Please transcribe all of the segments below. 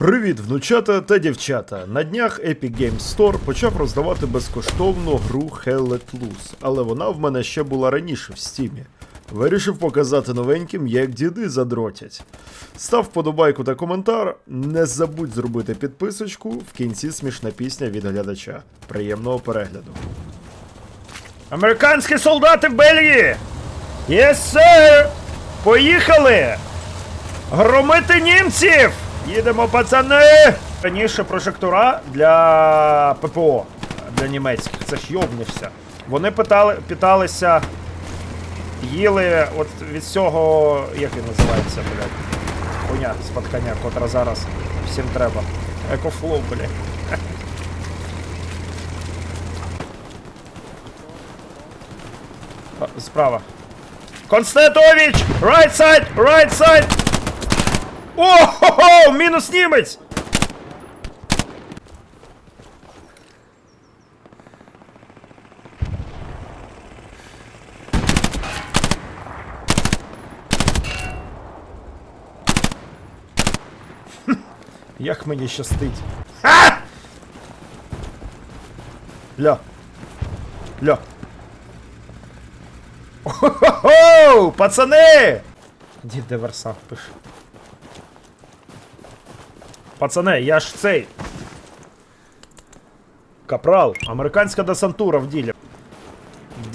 Привіт, внучата та дівчата. На днях Epic Games Store почав роздавати безкоштовну гру Hell Let Loose, але вона в мене ще була раніше в стімі. Вирішив показати новеньким, як діди задротять. Став вподобайку та коментар. Не забудь зробити підписочку. В кінці смішна пісня від глядача. Приємного перегляду. Американські солдати в Бельгії! Yes, sir! Поїхали! Громити німців! Їдемо, пацани! Раніше прожектора для ППО, для німецьких, це ж йобнешся. Вони питали, питалися, їли от від цього, як він називається, блядь, коня з-під котра зараз всім треба. Екофлоу, блядь. Справа. Константович! Right side! Right side! О-хо-хо! Мінус німець! Як мені щастить. А! Ля. Ля. О-хо-хо! Пацани! Дід диверсант пише. Пацани, я ж цей. Капрал, американська десантура в ділі.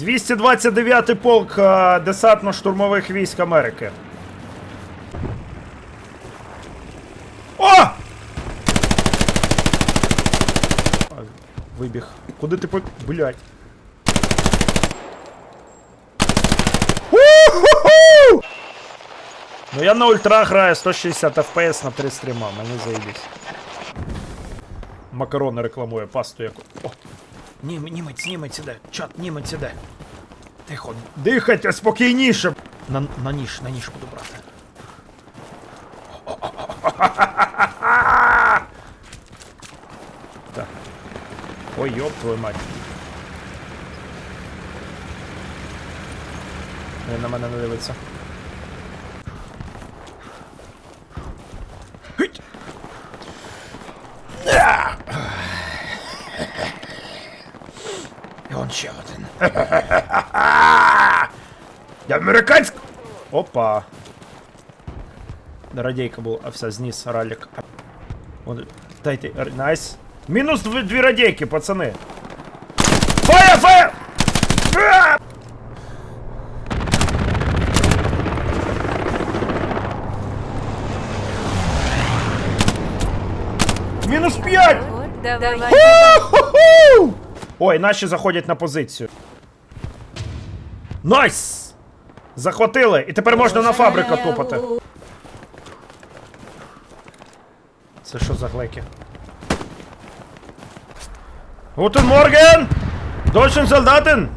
229-й полк е, десантно-штурмових військ Америки. О! Вибіг. Куди ти по. Блять. Ну я на ультра граю 160 FPS на 3 стріма, мені заїбісь. Макарони рекламує пасту яку. О! Нім, німець, німець іде. Чат, німець іде. Тихо. Дихайте спокійніше. На, на ніж, на ніж буду брати. Так. Ой, йоп твою мать. Він на мене не дивиться. Гить! А! І он ще один. Я американськ... Опа. Радійка була, а все, зніс ралік. Вон, Дайте, найс. Мінус дві, дві радійки, пацани. Фаєр, фаєр! А! Мінус 5! Давай. Ой, наші заходять на позицію. Найс! Захватили! І тепер можна на фабрику тупати. Це що за глеки? Guten Morgen! Deutschen Soldaten!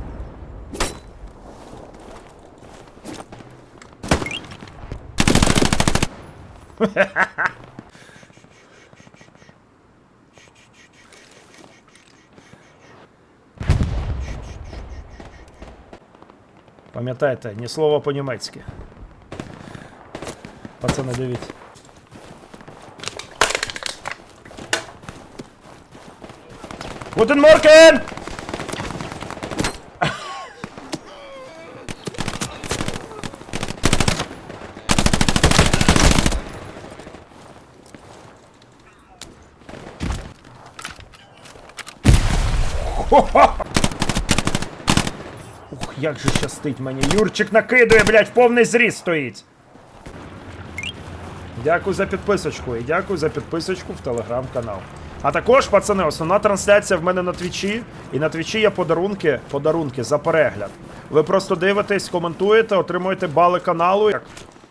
Пам'ятайте, ні слова по-німецьки. Пацани, дивіться. Guten Morgen! Ух, Як же щастить мені. Юрчик накидує, блядь, повний зріст стоїть. Дякую за підписочку і дякую за підписочку в телеграм-канал. А також, пацани, основна трансляція в мене на твічі. І на твічі є подарунки, подарунки за перегляд. Ви просто дивитесь, коментуєте, отримуєте бали каналу, як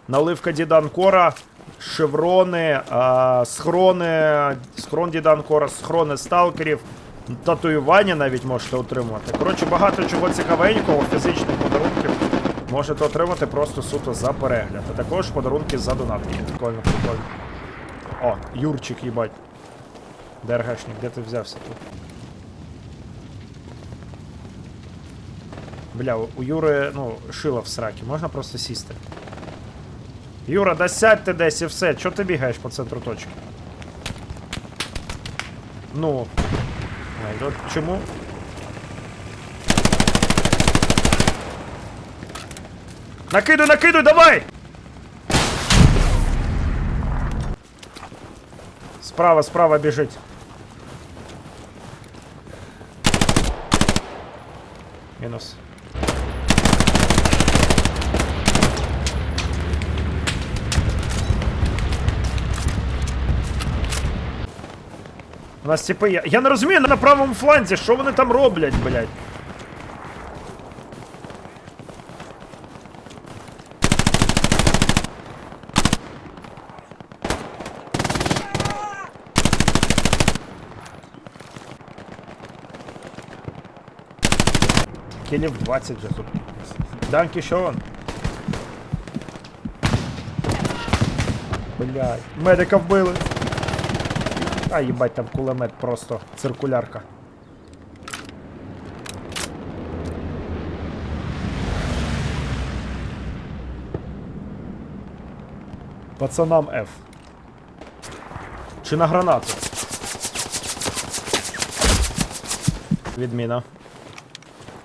наливка Діда Анкора, шеврони, а, схрони, схрон Діда Анкора, схрони сталкерів, татуювання навіть можете отримувати. Коротше, багато чого цікавенького, фізичних подарунків можете отримати просто суто за перегляд. А також подарунки за донатки. Прикольно, прикольно. О, Юрчик, їбать. ДРГшник, де ти взявся тут? Бля, у- Юри, ну, шило в сракі, можна просто сісти. Юра, да сядь ти десь і все. Чого ти бігаєш по центру точки? Ну. Ай, от чому? Накидуй, накидуй, давай! Справа, справа біжить. У нас типи є. Я не розумію на правому фланзі, що вони там роблять, блядь. Кілів 20 вже тут. Данки, що он? Блядь, медика вбили. А, їбать, там кулемет просто циркулярка. Пацанам F. Чи на гранату? Відміна.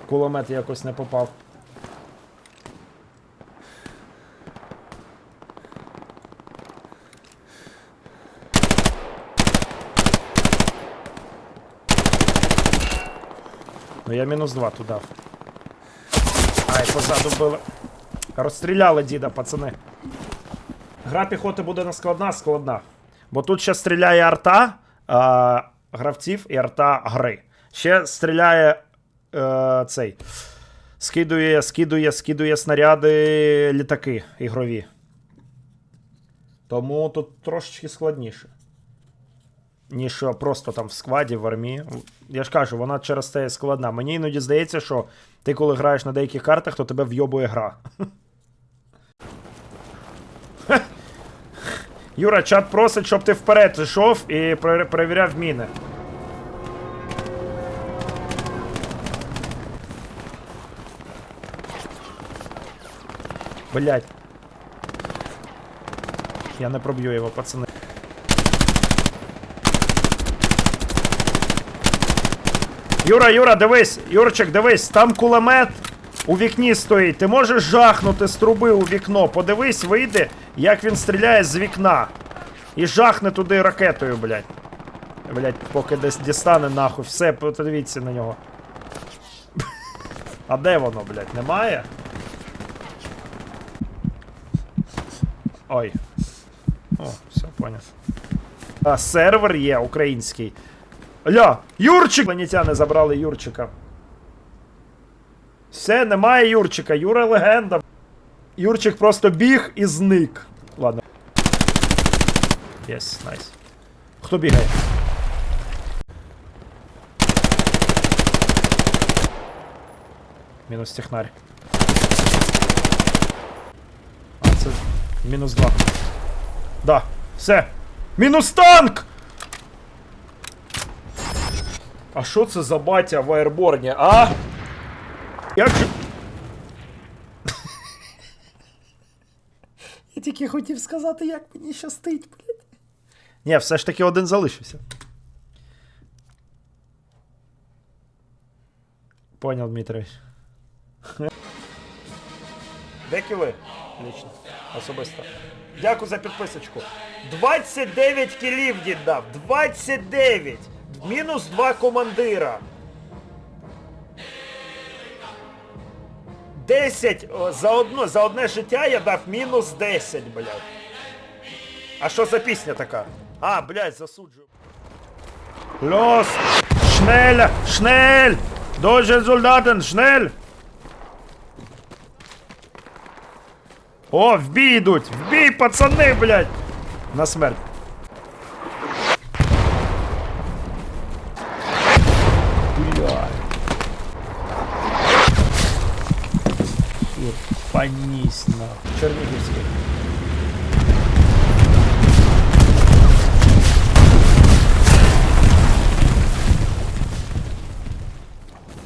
Кулемет якось не попав. Ну я мінус два туди. Ай, позаду били. Розстріляли діда, пацани. Гра піхоти буде не складна. Бо тут ще стріляє арта а, гравців і арта гри. Ще стріляє е, цей. Скидує, скидує, скидує снаряди літаки ігрові. Тому тут трошечки складніше. Ніж просто там в складі, в армії. Я ж кажу, вона через і складна. Мені іноді здається, що ти коли граєш на деяких картах, то тебе вйобує гра. Юра, чат просить, щоб ти вперед йшов і пере- перевіряв міни. Блять. Я не проб'ю його, пацани. Юра, Юра, дивись, Юрчик, дивись, там кулемет у вікні стоїть. Ти можеш жахнути з труби у вікно. Подивись, вийди, як він стріляє з вікна. І жахне туди ракетою, блядь. Блядь, поки десь дістане нахуй. Все, подивіться на нього. А де воно, блядь, немає? Ой. О, все, поняв. А, сервер є український. Ля, Юрчик! Планетяни забрали Юрчика. Все, немає Юрчика. Юра легенда. Юрчик просто біг і зник. Ладно. Єс, найс. Хто бігає? Мінус технарь. А, це мінус два. Да, все. Мінус танк! А що це за батя в аерборні, а? Як же. Я тільки хотів сказати, як мені щастить, блядь. Ні, все ж таки один залишився. Понял, Дмитрович. Де кіли? Лічно. Особисто. Дякую за підписочку. 29 кілів дід дав. 29! Мінус 2 командира. 10 за одно, за одне життя я дав мінус 10, блядь. А що за пісня така? А, блядь, засуджую. Лос! Шнель! Шнель! Дожен солдатен! Шнель! О, в бій йдуть! В пацани, блядь! На смерть. Ебанись нахуй. Черниговский.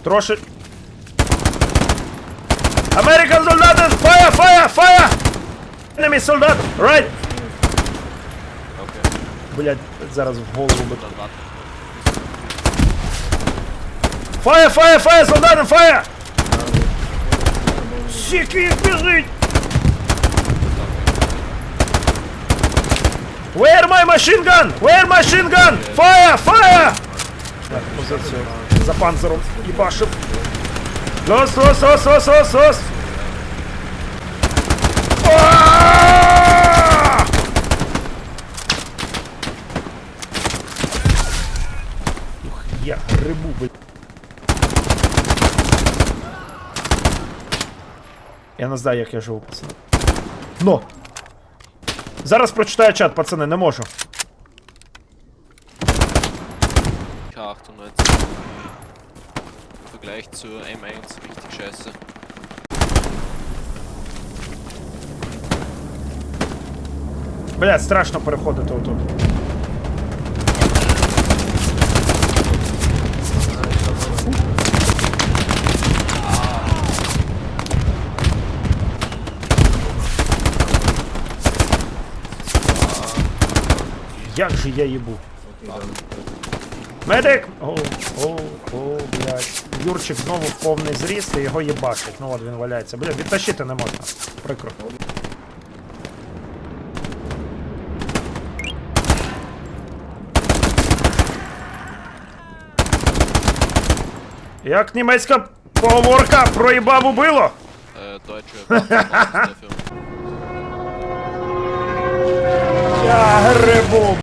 Троши... American soldaten! Fire, fire, fire! Enemy солдат! Right! Блять, зараз в голову би. Фая, фая, фая, солдати, фая! Сіки їх біжить! Where my machine gun? Where machine gun? Fire! Fire! Так, позицію за панцером їбашив. Лос, лос, лос, лос, лос, лос! А! Ух, я грибу, блядь. Я не знаю, як я живу, пацани. Но! Зараз прочитаю чат, пацани, не можу. K8 jetzt im Vergleich zu M1 richtig scheiße. Блядь, страшно переходити отут. Як же я їбу? Медик! О, о, о, блядь. Юрчик знову в повний зріст і його їбашить. Ну от він валяється. Блядь, відтащити не можна. Прикро. Як німецька поговорка проїбав убило? Dafür. Я грибу.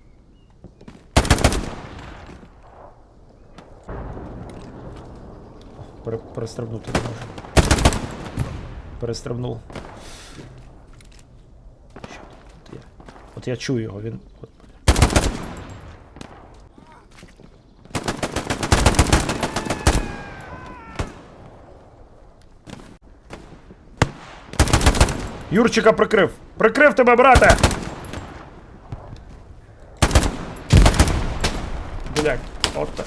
Пере, перестрибнути не можу. Перестрибнув. Що тут є? От я чую його, він. От. Юрчика прикрив! Прикрив тебе, брате! Блять,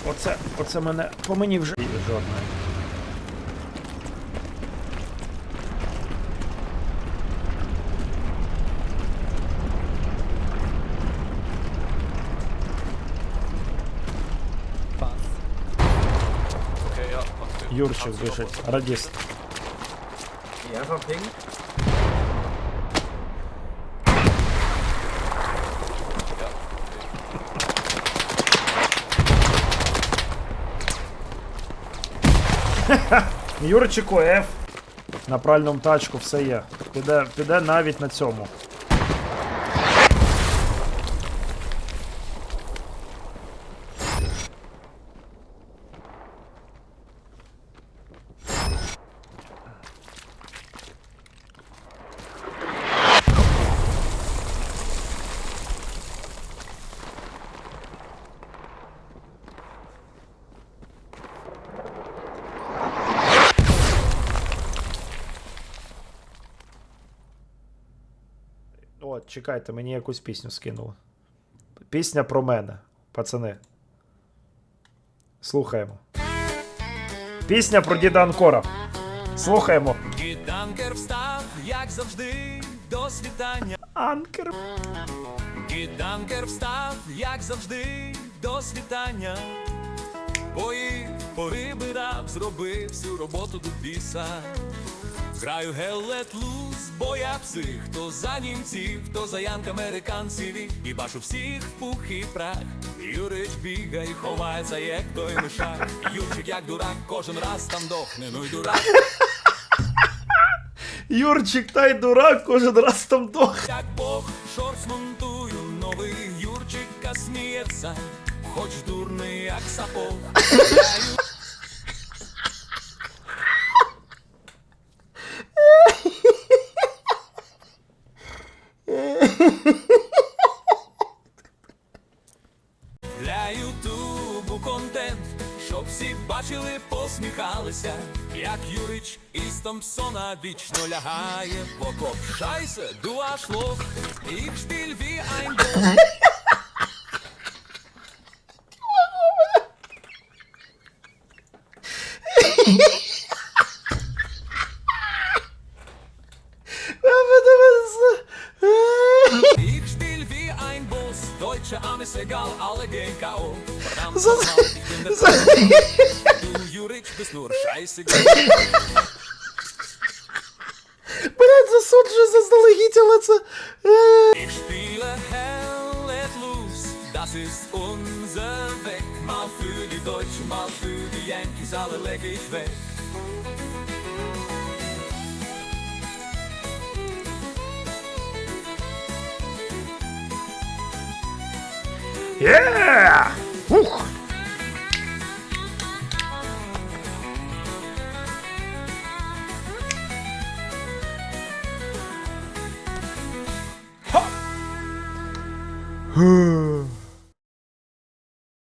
оце, оце мене. По мені вже. Жодної. Юрчик? Радіст. Ja, einfach ping. Ja, okay. Юрчику F. На пральному тачку все є. Піде, піде навіть на цьому. От, чекайте, мені якусь пісню скинули. Пісня про мене, пацани. Слухаємо. Пісня про діда Анкора. Слухаємо. Гіданкер встав, як завжди, до світання. Анкер. Гіданкер встав, як завжди, до світання. Поїв, порибирав, зробив всю роботу до біса. Граю гелет луз, бо я псих, хто за німців, хто за янк американців і бачу всіх в пух і прах. Юрич бігає, ховається, як той мишак. Юрчик, як дурак, кожен раз там дохне, ну й дурак. Юрчик, та й дурак, кожен раз там дох. Як Бог шорт смонтую, новий Юрчика сміється, хоч дурний, як сапог. із Томпсона вічно лягає в окоп. Шайсе, дуашлох, їх шпіль ві айнбол. Ich spiel wie ein Boss, deutsche Arme ist egal, alle gehen K.O. Verdammt, nochmal, ich bin der Du Juri Deutsch bist nur scheißegal. die Deutschen mal für die Yankees, alle leg ich weg. Yeah! Huch! Ha!